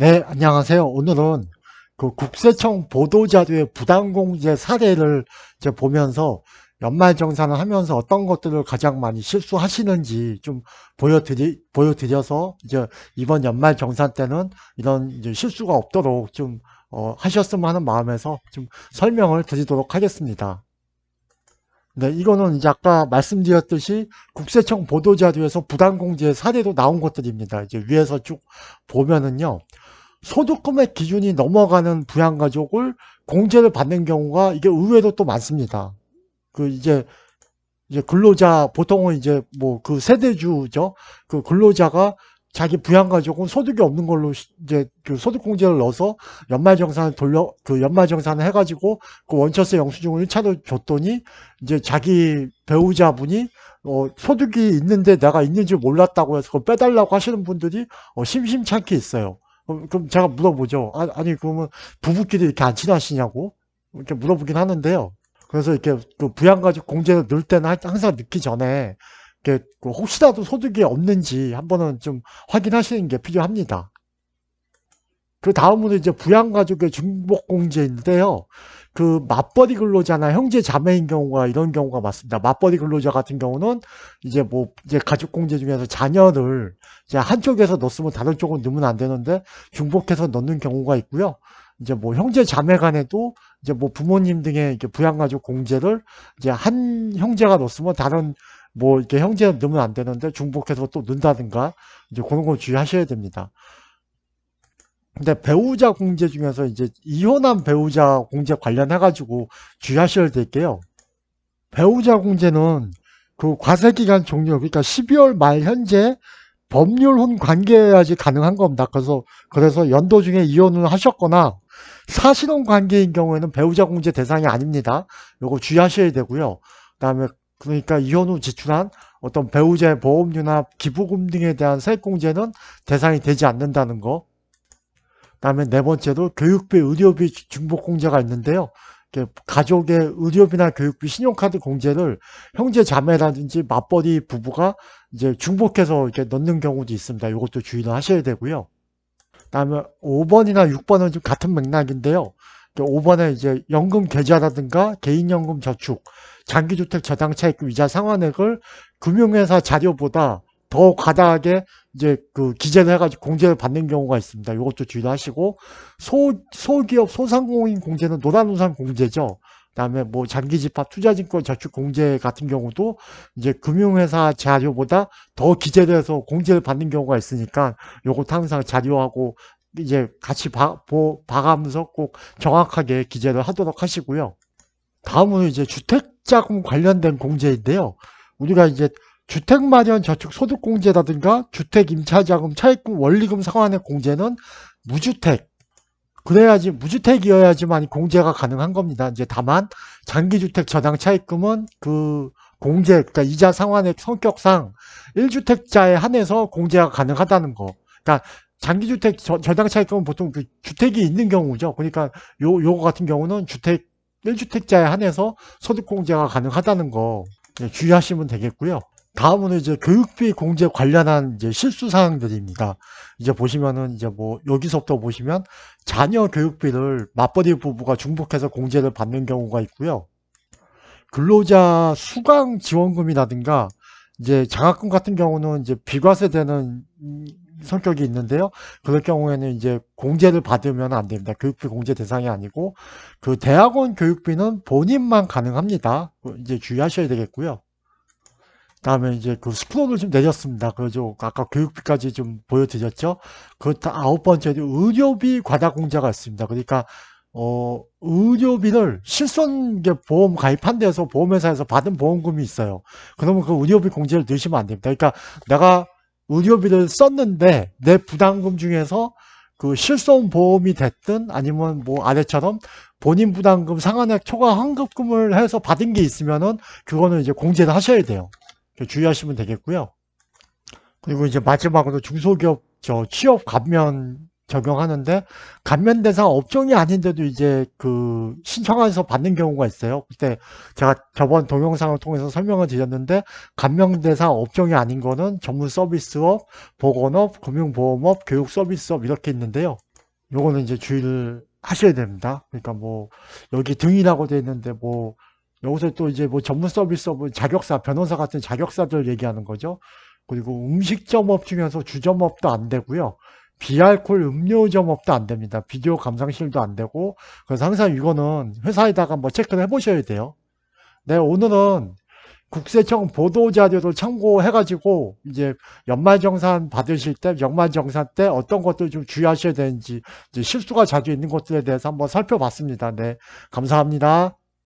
네, 안녕하세요. 오늘은 그 국세청 보도자료의 부당공제 사례를 이제 보면서 연말정산을 하면서 어떤 것들을 가장 많이 실수하시는지 좀 보여드리, 보여드려서 이제 이번 연말정산 때는 이런 이제 실수가 없도록 좀 어, 하셨으면 하는 마음에서 좀 설명을 드리도록 하겠습니다. 네, 이거는 이제 아까 말씀드렸듯이 국세청 보도자료에서 부당공제 사례로 나온 것들입니다. 이제 위에서 쭉 보면은요. 소득금액 기준이 넘어가는 부양가족을 공제를 받는 경우가 이게 의외로 또 많습니다. 그 이제 이제 근로자 보통은 이제 뭐 그 세대주죠. 그 근로자가 자기 부양가족은 소득이 없는 걸로 시- 이제 그 소득공제를 넣어서 연말정산을 돌려 그 연말정산을 해가지고 그 원처세 영수증을 1차로 줬더니 이제 자기 배우자분이 어 소득이 있는데 내가 있는지 몰랐다고 해서 그걸 빼달라고 하시는 분들이 어 심심찮게 있어요. 어, 그럼 제가 물어보죠. 아, 아니 그러면 부부끼리 이렇게 안 친하시냐고 이렇게 물어보긴 하는데요. 그래서 이렇게 그 부양가족 공제를 넣을 때는 하- 항상 넣기 전에 이렇게 그 혹시라도 소득이 없는지 한번은 좀 확인하시는 게 필요합니다. 그 다음으로 이제 부양가족의 중복공제인데요. 그 맞벌이 근로자나 형제 자매인 경우가 이런 경우가 많습니다. 맞벌이 근로자 같은 경우는 이제 뭐 이제 가족 공제 중에서 자녀를 이제 한쪽에서 넣었으면 다른 쪽은 넣으면 안 되는데 중복해서 넣는 경우가 있고요. 이제 뭐 형제 자매 간에도 이제 뭐 부모님 등의 이렇게 부양가족 공제를 이제 한 형제가 넣었으면 다른 뭐 이렇게 형제가 넣으면 안 되는데 중복해서 또 넣는다든가 이제 그런 거 주의하셔야 됩니다. 근데 배우자 공제 중에서 이제 이혼한 배우자 공제 관련해가지고 주의하셔야 될 게요. 배우자 공제는 그 과세기간 종료, 그러니까 12월 말 현재 법률혼 관계여야지 가능한 겁니다. 그래서, 그래서 연도 중에 이혼을 하셨거나 사실혼 관계인 경우에는 배우자 공제 대상이 아닙니다. 요거 주의하셔야 되고요. 그 다음에 그러니까 이혼 후 지출한 어떤 배우자의 보험료나 기부금 등에 대한 세액공제는 대상이 되지 않는다는 거. 그다음에 네 번째로 교육비, 의료비 중복 공제가 있는데요. 가족의 의료비나 교육비, 신용카드 공제를 형제 자매라든지 맞벌이 부부가 이제 중복해서 이렇게 넣는 경우도 있습니다. 이것도 주의를 하셔야 되고요. 그다음에 5번이나 6번은 좀 같은 맥락인데요. 5번에 이제 연금 계좌라든가 개인연금 저축, 장기주택 저당 차익금 이자 상환액을 금융회사 자료보다 더 과다하게 이제 그 기재를 해가지고 공제를 받는 경우가 있습니다. 이것도 주의하시고 소 소기업 소상공인 공제는 노란우산 공제죠. 그다음에 뭐 장기집합 투자증권 저축 공제 같은 경우도 이제 금융회사 자료보다 더 기재를 해서 공제를 받는 경우가 있으니까 요것도 항상 자료하고 이제 같이 봐, 보, 봐가면서 꼭 정확하게 기재를 하도록 하시고요. 다음으로 이제 주택자금 관련된 공제인데요. 우리가 이제 주택 마련 저축 소득 공제라든가 주택 임차자금 차입금 원리금 상환의 공제는 무주택 그래야지 무주택이어야지만 공제가 가능한 겁니다. 이제 다만 장기주택 저당 차입금은 그 공제 그러니까 이자 상환액 성격상 1주택자에 한해서 공제가 가능하다는 거. 그러니까 장기주택 저, 저당 차입금은 보통 그 주택이 있는 경우죠. 그러니까 요 요거 같은 경우는 주택 1주택자에 한해서 소득 공제가 가능하다는 거 예, 주의하시면 되겠고요. 다음은 이제 교육비 공제 관련한 이제 실수 사항들입니다. 이제 보시면은 이제 뭐 여기서부터 보시면 자녀 교육비를 맞벌이 부부가 중복해서 공제를 받는 경우가 있고요. 근로자 수강 지원금이라든가 이제 장학금 같은 경우는 이제 비과세 되는 음, 성격이 있는데요. 그럴 경우에는 이제 공제를 받으면 안 됩니다. 교육비 공제 대상이 아니고 그 대학원 교육비는 본인만 가능합니다. 그 이제 주의하셔야 되겠고요. 다음에 이제 그 스프로를 좀 내렸습니다. 그래서 아까 교육비까지 좀 보여드렸죠. 그 다- 아홉 번째로 의료비 과다 공제가 있습니다. 그러니까 어 의료비를 실손 보험 가입한 데서 보험회사에서 받은 보험금이 있어요. 그러면 그 의료비 공제를 넣으시면 안 됩니다. 그러니까 내가 의료비를 썼는데 내 부담금 중에서 그 실손 보험이 됐든 아니면 뭐 아래처럼 본인 부담금 상한액 초과 환급금을 해서 받은 게 있으면은 그거는 이제 공제를 하셔야 돼요. 주의하시면 되겠고요. 그리고 이제 마지막으로 중소기업 저 취업 감면 적용하는데 감면 대상 업종이 아닌데도 이제 그 신청해서 받는 경우가 있어요. 그때 제가 저번 동영상을 통해서 설명을 드렸는데 감면 대상 업종이 아닌 거는 전문 서비스업, 보건업, 금융보험업, 교육 서비스업 이렇게 있는데요. 요거는 이제 주의를 하셔야 됩니다. 그러니까 뭐 여기 등이라고 돼 있는데 뭐 여기서 또 이제 뭐 전문 서비스업 자격사 변호사 같은 자격사들 얘기하는 거죠. 그리고 음식점업 중에서 주점업도 안 되고요. 비알콜 음료점업도 안 됩니다. 비디오 감상실도 안 되고 그래서 항상 이거는 회사에다가 뭐 체크를 해보셔야 돼요. 네 오늘은 국세청 보도자료를 참고해가지고 이제 연말정산 받으실 때 연말정산 때 어떤 것들 좀 주의하셔야 되는지 실수가 자주 있는 것들에 대해서 한번 살펴봤습니다. 네 감사합니다.